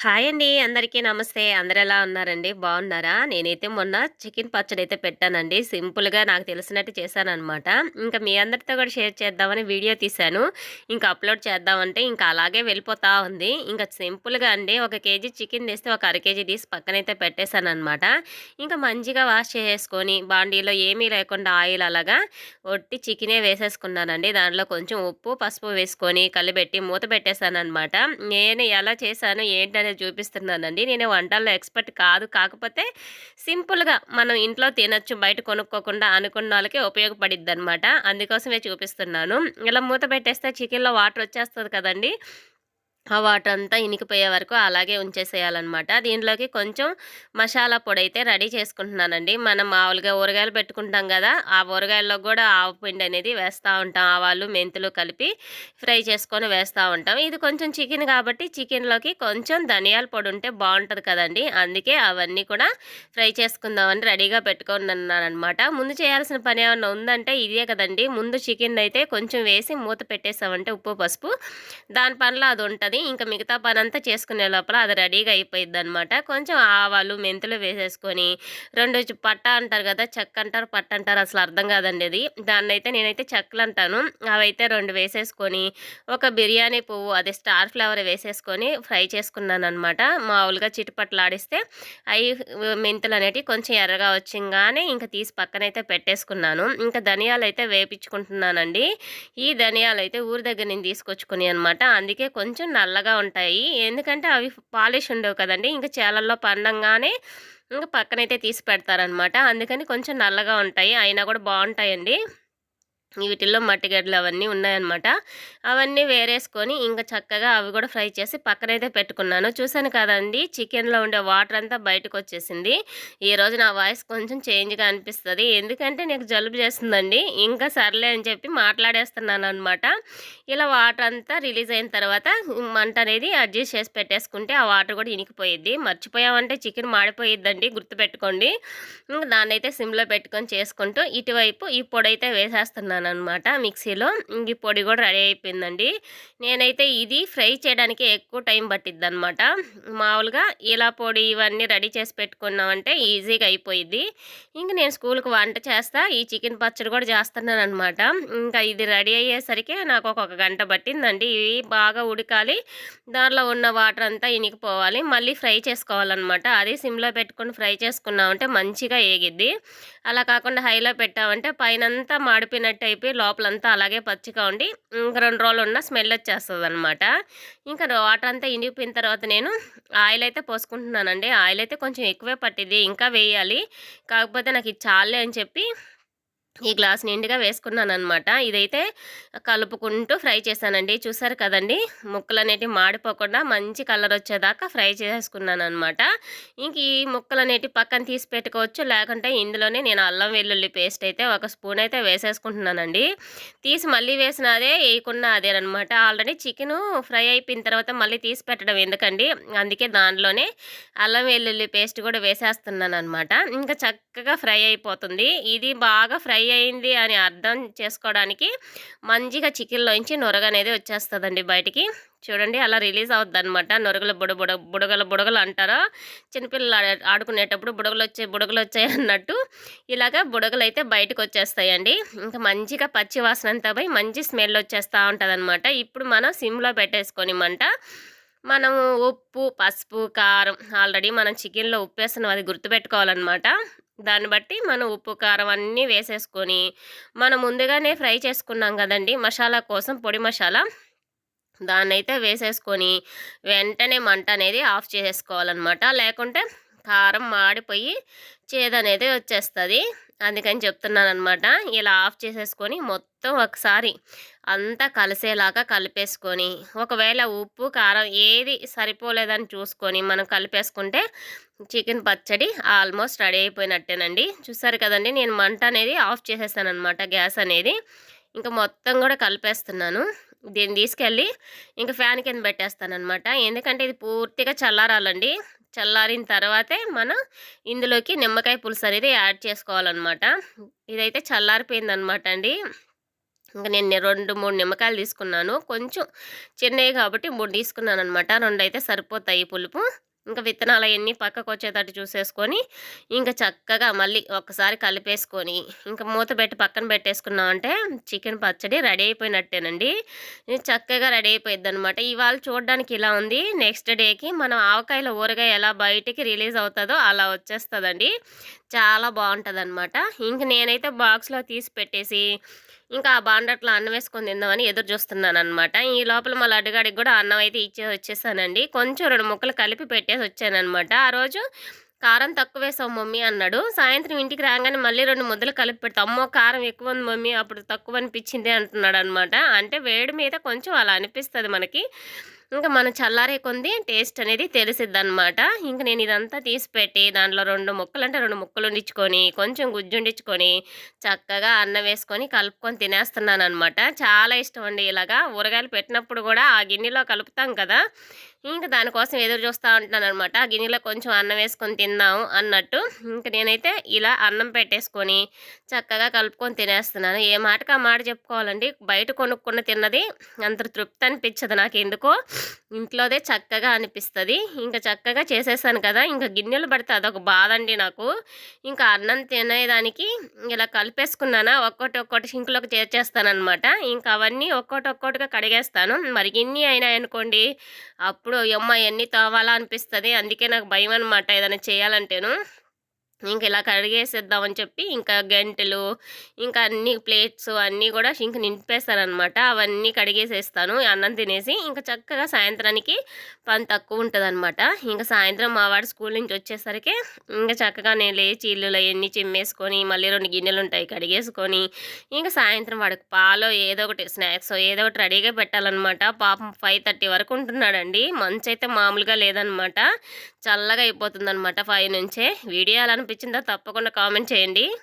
Hi అండి. అందరికీ నమస్తే. అందరు ఎలా ఉన్నారండి? బాగున్నారా నేనైతే మొన్న చికెన్ పచ్చడి అయితే పెట్టానండి. సింపుల్‌గా నాకు తెలిసినట్టు చేశానమాట ఇంకా మీ అందరితో కూడా షేర్ చేద్దామని వీడియో తీశాను. ఇంకా అప్‌లోడ్ చేద్దామంటే ఇంకా అలాగే వెళ్ళిపోతా ఉంది. ఇంకా సింపుల్‌గా అండి ఒక కేజీ చికెన్ తీస్తే ఒక అర కేజీ తీసి పక్కనైతే పెట్టేశానమాట ఇంకా మంచిగా వాష్ చేసేసుకొని బాండీలో ఏమీ లేకుండా ఆయిల్ అలాగా ఒట్టి చికెనే వేసేసుకున్నానండి. దాంట్లో కొంచెం ఉప్పు, పసుపు వేసుకొని కలిపెట్టి మూత పెట్టేశానమాట నేను ఎలా చేశాను ఏంటనేది చూపిస్తున్నానండి. నేను వంటల్లో ఎక్స్‌పర్ట్ కాదు. కాకపోతే సింపుల్‌గా మనం ఇంట్లో తినొచ్చు బయట కొనుక్కోకుండా అనుకున్న అనుకున్నోళ్ళకి ఉపయోగపడిద్దనమాట. అందుకోసమే చూపిస్తున్నాను. ఇలా మూత పెట్టేస్తే చికెన్‌లో వాటర్ వచ్చేస్తుంది కదండీ! ఆ వాటర్ అంతా ఇనికిపోయే వరకు అలాగే ఉంచేసేయాలన్నమాట దీంట్లోకి కొంచెం మసాలా పొడి అయితే రెడీ చేసుకుంటున్నానండి. మనం మామూలుగా ఊరగాయలు పెట్టుకుంటాం కదా ఆ ఊరగాయల్లో కూడా ఆవు పిండి అనేది వేస్తూ ఉంటాం. ఆవాలు, మెంతులు కలిపి ఫ్రై చేసుకొని వేస్తూ ఉంటాం. ఇది కొంచెం చికెన్ కాబట్టి చికెన్‌లోకి కొంచెం ధనియాల పొడి ఉంటే బాగుంటుంది కదండీ! అందుకే అవన్నీ కూడా ఫ్రై చేసుకుందామని రెడీగా పెట్టుకొనున్నాననమాట. ముందు చేయాల్సిన పని ఏమన్నా ఉందంటే ఇదే కదండీ! ముందు చికెన్ అయితే కొంచెం వేసి మూత పెట్టేసామంటే ఉప్పు, పసుపు దాని పనిలో అది ఉంటుంది ఇంకా మిగతా పని అంతా చేసుకునే లోపల అది రెడీగా అయిపోయిద్దనమాట. కొంచెం ఆవాలు, మెంతులు వేసేసుకొని రెండు పట్ట అంటారు కదా చెక్క అంటారు, పట్ట అంటారు అసలు అర్థం కాదండి అది. దాన్నైతే నేనైతే చెక్కలు అంటాను అవైతే రెండు వేసేసుకొని ఒక బిర్యానీ పువ్వు అదే స్టార్ ఫ్లవర్ వేసేసుకొని ఫ్రై చేసుకున్నాను అనమాట మామూలుగా చిటుపట్లాడిస్తే అవి మెంతులు అనేటివి కొంచెం ఎర్రగా వచ్చింగానే ఇంక తీసి పక్కనైతే పెట్టేసుకున్నాను. ఇంకా ధనియాలు అయితే వేపించుకుంటున్నానండి. ఈ ధనియాలు అయితే ఊరి దగ్గర నేను తీసుకొచ్చుకుని అనమాట. అందుకే కొంచెం నల్లగా ఉంటాయి. ఎందుకంటే అవి పాలిష్ ఉండవు కదండి ఇంకా చేలల్లో పండంగానే ఇంకా పక్కనైతే తీసి పెడతారనమాట. అందుకని కొంచెం నల్లగా ఉంటాయి. అయినా కూడా బాగుంటాయండి వీటిల్లో మట్టిగడ్డలు అవన్నీ ఉన్నాయన్నమాట. అవన్నీ వేరేసుకొని ఇంకా చక్కగా అవి కూడా ఫ్రై చేసి పక్కనైతే పెట్టుకున్నాను. చూసాను కదండీ! చికెన్‌లో ఉండే వాటర్ అంతా బయటకొచ్చేసింది. ఈరోజు నా వాయిస్ కొంచెం చేంజ్‌గా అనిపిస్తుంది ఎందుకంటే నాకు జలుబు చేస్తుందండి. ఇంకా సర్లే అని చెప్పి మాట్లాడేస్తున్నాను అనమాట ఇలా వాటర్ అంతా రిలీజ్ అయిన తర్వాత మంట అనేది అడ్జస్ట్ చేసి పెట్టేసుకుంటే ఆ వాటర్ కూడా ఇనికిపోయిద్ది. మర్చిపోయామంటే చికెన్ మాడిపోయిద్దండి గుర్తుపెట్టుకోండి. ఇంక దాన్నైతే సిమ్‌లో పెట్టుకొని చేసుకుంటూ ఇటువైపు ఈ పొడైతే అనమాట మిక్సీలో. ఇంక ఈ పొడి కూడా రెడీ అయిపోయిందండి. నేనైతే ఇది ఫ్రై చేయడానికి ఎక్కువ టైం పట్టిద్దనమాట. మామూలుగా ఇలా పొడి ఇవన్నీ రెడీ చేసి పెట్టుకున్నామంటే ఈజీగా అయిపోయిద్ది. ఇంక నేను స్కూల్‌కి వంట చేస్తా. ఈ చికెన్ పచ్చడి కూడా చేస్తున్నాను అనమాట ఇంకా ఇది రెడీ అయ్యేసరికి నాకు ఒక గంట పట్టిందండి. ఇవి బాగా ఉడకాలి. దాంట్లో ఉన్న వాటర్ అంతా ఇనికిపోవాలి. మళ్ళీ ఫ్రై చేసుకోవాలనమాట. అది సిమ్‌లో పెట్టుకొని ఫ్రై చేసుకున్నామంటే మంచిగా ఏగిద్ది. అలా కాకుండా హైలో పెట్టామంటే పైనంతా మాడిపోయినట్టు అయిపోయి లోపలంతా అలాగే పచ్చిగా ఉండి ఇంక 2 రోజులున్న స్మెల్ వచ్చేస్తుంది అనమాట ఇంకా వాటర్ అంతా ఇండిపోయిన తర్వాత నేను ఆయిల్ అయితే పోసుకుంటున్నానండి. ఆయిల్ అయితే కొంచెం ఎక్కువే పట్టింది ఇంకా వేయాలి. కాకపోతే నాకు ఇది చాలే అని చెప్పి ఈ గ్లాస్ నిండుగా వేసుకున్నాననమాట. ఇదైతే కలుపుకుంటూ ఫ్రై చేశానండి. చూసారు కదండీ! ముక్కలనేటివి మాడిపోకుండా మంచి కలర్ వచ్చేదాకా ఫ్రై చేసుకున్నాను అనమాట ఇంక ఈ ముక్కలు అనేటివి పక్కన తీసి పెట్టుకోవచ్చు. లేకుంటే ఇందులోనే నేను అల్లం వెల్లుల్లి పేస్ట్ అయితే ఒక స్పూన్ అయితే వేసేసుకుంటున్నానండి. తీసి మళ్ళీ వేసిన అదే, వేయకుండా అదేనమాట ఆల్రెడీ చికెను ఫ్రై అయిపోయిన తర్వాత మళ్ళీ తీసి పెట్టడం ఎందుకండి. అందుకే దానిలోనే అల్లం వెల్లుల్లి పేస్ట్ కూడా వేసేస్తున్నాను అనమాట ఇంకా చక్కగా ఫ్రై అయిపోతుంది. ఇది బాగా ఫ్రై అయింది అని అర్థం చేసుకోవడానికి మంచిగా చికెన్‌లోంచి నొరగ అనేది వచ్చేస్తుందండి బయటికి. చూడండి అలా రిలీజ్ అవుద్దనమాట. నొరగలు బుడ బుడ బుడగలు బుడగలు అంటారా? చిన్నపిల్లలు ఆడుకునేటప్పుడు బుడగలు వచ్చే బుడగలు వచ్చాయి అన్నట్టు ఇలాగ బయటకు వచ్చేస్తాయండి ఇంకా మంచిగా పచ్చి వాసన అంతా పోయి మంచి స్మెల్ వచ్చేస్తా ఉంటదనమాట. ఇప్పుడు మనం సిమ్‌లో పెట్టేసుకొని మంట మనము ఉప్పు, పసుపు, కారం ఆల్రెడీ మనం చికెన్‌లో ఉప్పేస్తున్నాం అది గుర్తుపెట్టుకోవాలన్నమాట దాన్ని బట్టి మనం ఉప్పు, కారం అన్నీ వేసేసుకొని మనం ముందుగానే ఫ్రై చేసుకున్నాం కదండి మసాలా కోసం పొడి మసాలా. దాన్నైతే వేసేసుకొని వెంటనే మంట అనేది ఆఫ్ చేసేసుకోవాలన్నమాట లేకుంటే కారం మాడిపోయి చేదనేది వచ్చేస్తుంది అందుకని చెప్తున్నాను అనమాట ఇలా ఆఫ్ చేసేసుకొని మొత్తం ఒకసారి అంతా కలిసేలాగా కలిపేసుకొని ఒకవేళ ఉప్పు, కారం ఏది సరిపోలేదని చూసుకొని మనం కలిపేసుకుంటే చికెన్ పచ్చడి ఆల్మోస్ట్ రెడీ అయిపోయినట్టేనండి. చూసారు కదండీ! నేను మంట అనేది ఆఫ్ చేసేసాననమాట గ్యాస్ అనేది. ఇంకా మొత్తం కూడా కలిపేస్తున్నాను. దీన్ని తీసుకెళ్ళి ఇంకా ఫ్యాన్ కింద పెట్టేస్తాననమాట. ఎందుకంటే ఇది పూర్తిగా చల్లారాలండి. చల్లారిన తర్వాతే మనం ఇందులోకి నిమ్మకాయ పులుసు అనేది యాడ్ చేసుకోవాలనమాట. ఇదైతే చల్లారిపోయిందనమాట అండి. ఇంకా నేను రెండు మూడు నిమ్మకాయలు తీసుకున్నాను కొంచెం చిన్నవి కాబట్టి మూడు తీసుకున్నాను అనమాట రెండు అయితే సరిపోతాయి పులుపు ఇంకా విత్తనాలు అవన్నీ పక్కకు వచ్చేటట్టు చూసేసుకొని ఇంకా చక్కగా మళ్ళీ ఒకసారి కలిపేసుకొని ఇంకా మూత పెట్టి పక్కన పెట్టేసుకున్నాం అంటే చికెన్ పచ్చడి రెడీ అయిపోయినట్టేనండి. చక్కగా రెడీ అయిపోయింది అనమాట ఇవాళ చూడడానికి ఇలా ఉంది. నెక్స్ట్ డేకి మనం ఆవకాయల ఊరగాయ ఎలా బయటికి రిలీజ్ అవుతుందో అలా వచ్చేస్తుందండి. చాలా బాగుంటుంది అనమాట ఇంక నేనైతే బాక్స్లో తీసి పెట్టేసి ఇంకా ఆ బాండట్లో అన్నం వేసుకొని తిందామని ఎదురు చూస్తున్నాను అనమాట ఈ లోపల మళ్ళీ లడ్డుగాడికి కూడా అన్నం అయితే ఇచ్చే వచ్చేసానండి. కొంచెం రెండు ముక్కలు కలిపి పెట్టేసి వచ్చానమాట ఆ రోజు కారం తక్కువ వేసావు మమ్మీ అన్నాడు. సాయంత్రం ఇంటికి రాగానే మళ్ళీ రెండు ముద్దలు కలిపి పెడతా. అమ్మో కారం ఎక్కువ ఉంది మమ్మీ అప్పుడు తక్కువ అనిపించింది అంటున్నాడు అనమాట అంటే వేడి మీద కొంచెం అలా అనిపిస్తుంది మనకి. ఇంకా మనం చల్లారే కొంది టేస్ట్ అనేది తెలిసిద్ది అనమాట ఇంకా నేను ఇదంతా తీసి పెట్టి దాంట్లో రెండు ముక్కలు అంటే రెండు ముక్కలు ఉండించుకొని కొంచెం గుజ్జు ఉండించుకొని చక్కగా అన్నం వేసుకొని కలుపుకొని తినేస్తున్నాను అనమాట చాలా ఇష్టం అండి ఇలాగా. ఊరగాయలు పెట్టినప్పుడు కూడా ఆ గిన్నెలో కలుపుతాం కదా. ఇంకా దానికోసం ఎదురు చూస్తూ ఉంటున్నాను అనమాట ఆ గిన్నెలో కొంచెం అన్నం వేసుకొని తిందాము అన్నట్టు. ఇంకా నేనైతే ఇలా అన్నం పెట్టేసుకొని చక్కగా కలుపుకొని తినేస్తున్నాను. ఏ మాటకు ఆ మాట చెప్పుకోవాలండి? బయట కొనుక్కున్న తిన్నది అంత తృప్తి అనిపించదు నాకు ఎందుకో ఇంట్లోదే చక్కగా అనిపిస్తుంది. ఇంకా చక్కగా చేసేసాను కదా ఇంకా గిన్నెలు పడితే అదొక బాధ అండి నాకు. ఇంకా అన్నం తినేదానికి ఇలా కలిపేసుకున్నానా ఒక్కొక్కటి ఒక్కొక్కటి సింక్లోకి చేర్చేస్తానమాట ఇంకా అవన్నీ ఒక్కొక్కటి ఒక్కొక్కటిగా కడిగేస్తాను. మరి గిన్నె అయినాయి అనుకోండి అప్పుడు అప్పుడు అమ్మ ఎన్ని తోవాలా అనిపిస్తుంది అందుకే నాకు భయం అనమాట ఏదైనా చేయాలంటేను. ఇంక ఇలా కడిగేసేద్దామని చెప్పి ఇంకా గంటెలు ఇంకా అన్ని ప్లేట్స్ అన్నీ కూడా ఇంక నింపేస్తారనమాట. అవన్నీ కడిగేసేస్తాను. అన్నం తినేసి ఇంకా చక్కగా సాయంత్రానికి పని తక్కువ ఉంటుంది అనమాట ఇంకా సాయంత్రం మా వాడు స్కూల్ నుంచి వచ్చేసరికి ఇంకా చక్కగా నేను లేచి ఇల్లు అవన్నీ చిమ్మేసుకొని మళ్ళీ రెండు గిన్నెలు ఉంటాయి కడిగేసుకొని ఇంకా సాయంత్రం వాడికి పాలు ఏదో ఒకటి స్నాక్స్ ఏదో ఒకటి రెడీగా పెట్టాలన్నమాట పాపం ఫైవ్ థర్టీ వరకు ఉంటున్నాడండి. మంచి అయితే మామూలుగా లేదనమాట. చల్లగా అయిపోతుంది అనమాట ఫైవ్ నుంచే. వీడియో అలా అనిపించిందో తప్పకుండా కామెంట్ చేయండి.